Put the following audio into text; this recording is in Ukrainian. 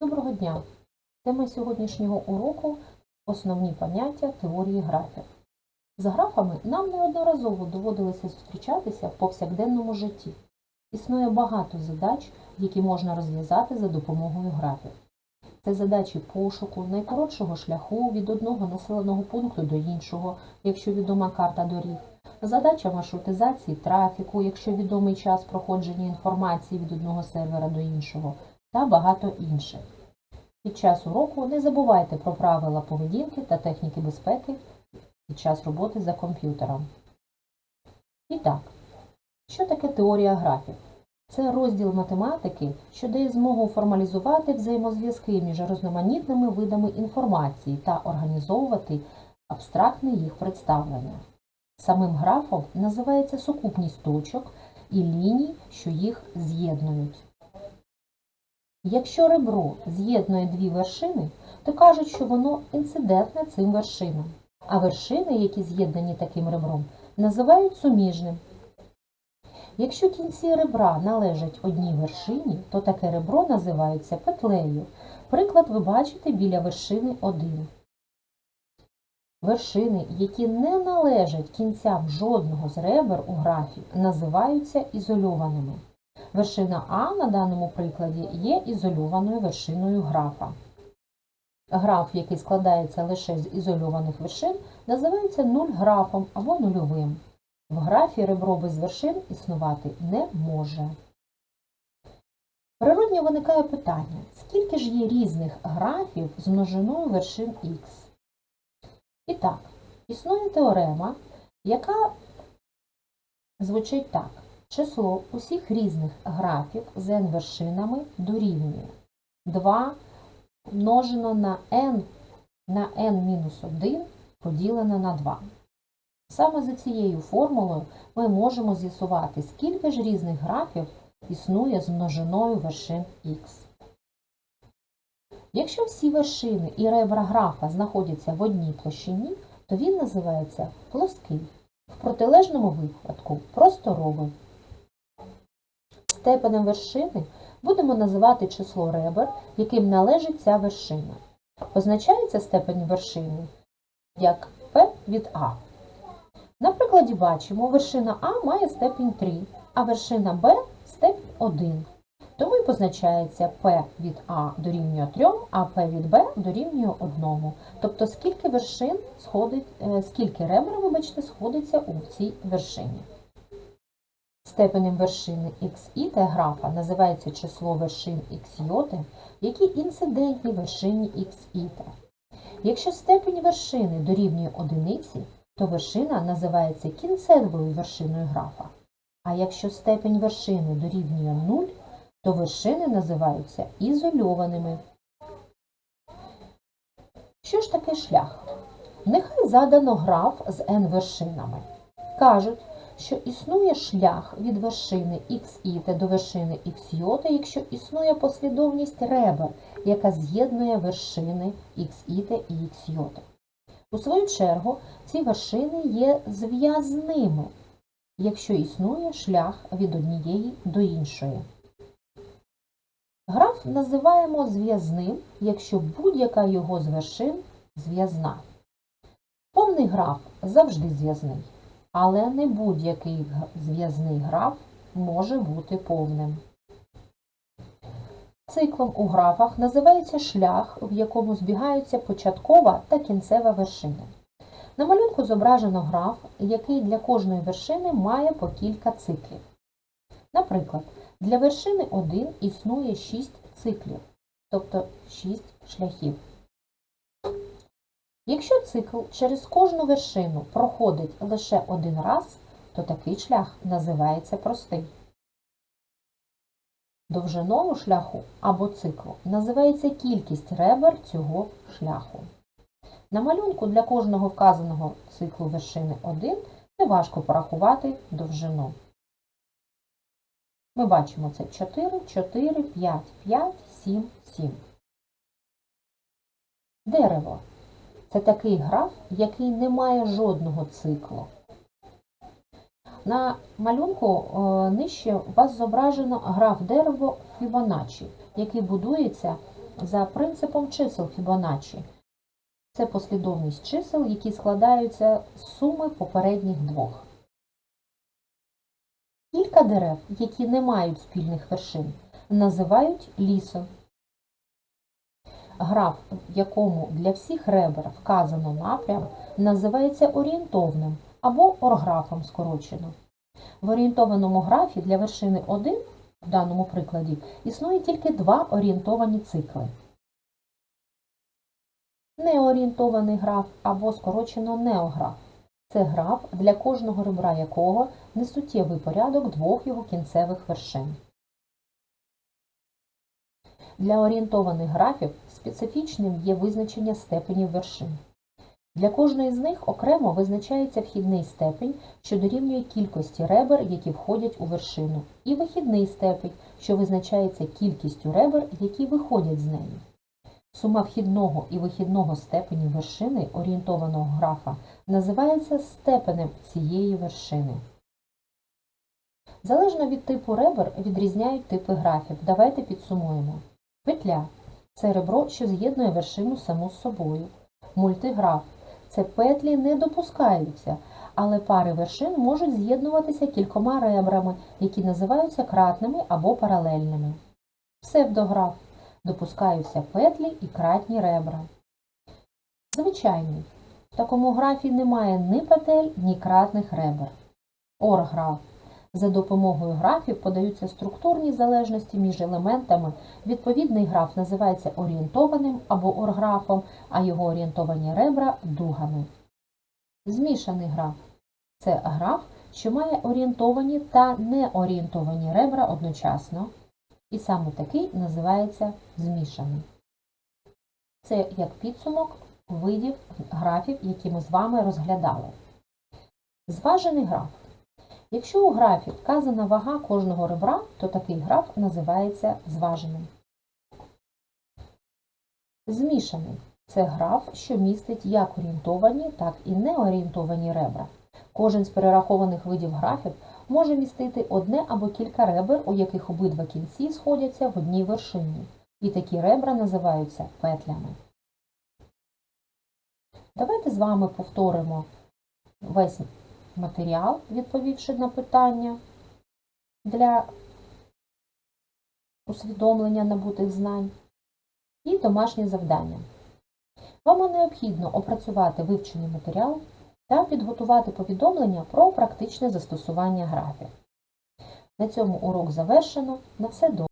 Доброго дня! Тема сьогоднішнього уроку основні поняття теорії графів. З графами нам неодноразово доводилося зустрічатися в повсякденному житті. Існує багато задач, які можна розв'язати за допомогою графів. Це задачі пошуку, найкоротшого шляху від одного населеного пункту до іншого, якщо відома карта доріг, задача маршрутизації трафіку, якщо відомий час проходження інформації від одного сервера до іншого, та багато інших. Під час уроку не забувайте про правила поведінки та техніки безпеки під час роботи за комп'ютером. І так, що таке теорія графів? Це розділ математики, що дає змогу формалізувати взаємозв'язки між різноманітними видами інформації та організовувати абстрактне їх представлення. Самим графом називається сукупність точок і ліній, що їх з'єднують. Якщо ребро з'єднує дві вершини, то кажуть, що воно інцидентне цим вершинам, а вершини, які з'єднані таким ребром, називають суміжним. Якщо кінці ребра належать одній вершині, то таке ребро називається петлею. Приклад ви бачите біля вершини 1. Вершини, які не належать кінцям жодного з ребер у графі, називаються ізольованими. Вершина А на даному прикладі є ізольованою вершиною графа. Граф, який складається лише з ізольованих вершин, називається нуль-графом або нульовим. В графі ребро без вершин існувати не може. Природньо виникає питання, скільки ж є різних графів з множиною вершин х? І так, існує теорема, яка звучить так. Число усіх різних графів з n вершинами дорівнює 2 множено на n на n-1 поділено на 2. Саме за цією формулою ми можемо з'ясувати, скільки ж різних графів існує з множиною вершин х. Якщо всі вершини і ребра графа знаходяться в одній площині, то він називається плоский. В протилежному випадку просторовий. Степенем вершини будемо називати число ребер, яким належить ця вершина. Позначається степень вершини як p від А. На прикладі бачимо, вершина А має степінь 3, а вершина Б степінь 1. Тому і позначається P від А дорівнює 3, а P від Б дорівнює 1. Тобто скільки вершин сходить, е, скільки ребер, вибачте, сходиться у цій вершині. Степенем вершини xi графа називається число вершин xj, які інцидентні вершині xi. Якщо степень вершини дорівнює одиниці, то вершина називається кінцевою вершиною графа. А якщо степень вершини дорівнює 0, то вершини називаються ізольованими. Що ж таке шлях? Нехай задано граф з n вершинами. Кажуть, що існує шлях від вершини xi до вершини xj, якщо існує послідовність ребер, яка з'єднує вершини xi і xj. У свою чергу, ці вершини є зв'язними, якщо існує шлях від однієї до іншої. Граф називаємо зв'язним, якщо будь-яка його з вершин зв'язна. Повний граф завжди зв'язний, але не будь-який зв'язний граф може бути повним. Циклом у графах називається шлях, в якому збігаються початкова та кінцева вершини. На малюнку зображено граф, який для кожної вершини має по кілька циклів. Наприклад, для вершини 1 існує 6 циклів, тобто 6 шляхів. Якщо цикл через кожну вершину проходить лише один раз, то такий шлях називається простий. Довжиною шляху або циклу називається кількість ребер цього шляху. На малюнку для кожного вказаного циклу вершини 1 неважко порахувати довжину. Ми бачимо це 4, 4, 5, 5, 7, 7. Дерево це такий граф, який не має жодного циклу. На малюнку е, нижче у вас зображено граф дерево Фібоначчі, який будується за принципом чисел Фібоначчі. Це послідовність чисел, які складаються з суми попередніх двох. Кілька дерев, які не мають спільних вершин, називають лісом. Граф, в якому для всіх ребер вказано напрям, називається орієнтовним або орграфом скорочено. В орієнтованому графі для вершини 1, в даному прикладі, існує тільки два орієнтовані цикли. Неорієнтований граф або скорочено неограф. Це граф, для кожного ребра якого несуттєвий порядок двох його кінцевих вершин. Для орієнтованих графів специфічним є визначення степенів вершин. Для кожної з них окремо визначається вхідний степень, що дорівнює кількості ребер, які входять у вершину, і вихідний степень, що визначається кількістю ребер, які виходять з неї. Сума вхідного і вихідного степенів вершини орієнтованого графа називається степенем цієї вершини. Залежно від типу ребер відрізняють типи графів. Давайте підсумуємо. Петля це ребро, що з'єднує вершину саму з собою. Мультиграф це петлі не допускаються, але пари вершин можуть з'єднуватися кількома ребрами, які називаються кратними або паралельними. Псевдограф допускаються петлі і кратні ребра. Звичайний. В такому графі немає ні петель, ні кратних ребер. Орграф. За допомогою графів подаються структурні залежності між елементами. Відповідний граф називається орієнтованим або орграфом, а його орієнтовані ребра дугами. Змішаний граф це граф, що має орієнтовані та неорієнтовані ребра одночасно, і саме такий називається змішаний. Це як підсумок видів графів, які ми з вами розглядали. Зважений граф. Якщо у графі вказана вага кожного ребра, то такий граф називається зваженим. Змішаний це граф, що містить як орієнтовані, так і неорієнтовані ребра. Кожен з перерахованих видів графів може містити одне або кілька ребер, у яких обидва кінці сходяться в одній вершині. І такі ребра називаються петлями. Давайте з вами повторимо весь матеріал, відповівши на питання для усвідомлення набутих знань, і домашнє завдання. Вам необхідно опрацювати вивчений матеріал та підготувати повідомлення про практичне застосування графів. На цьому урок завершено. На все добре.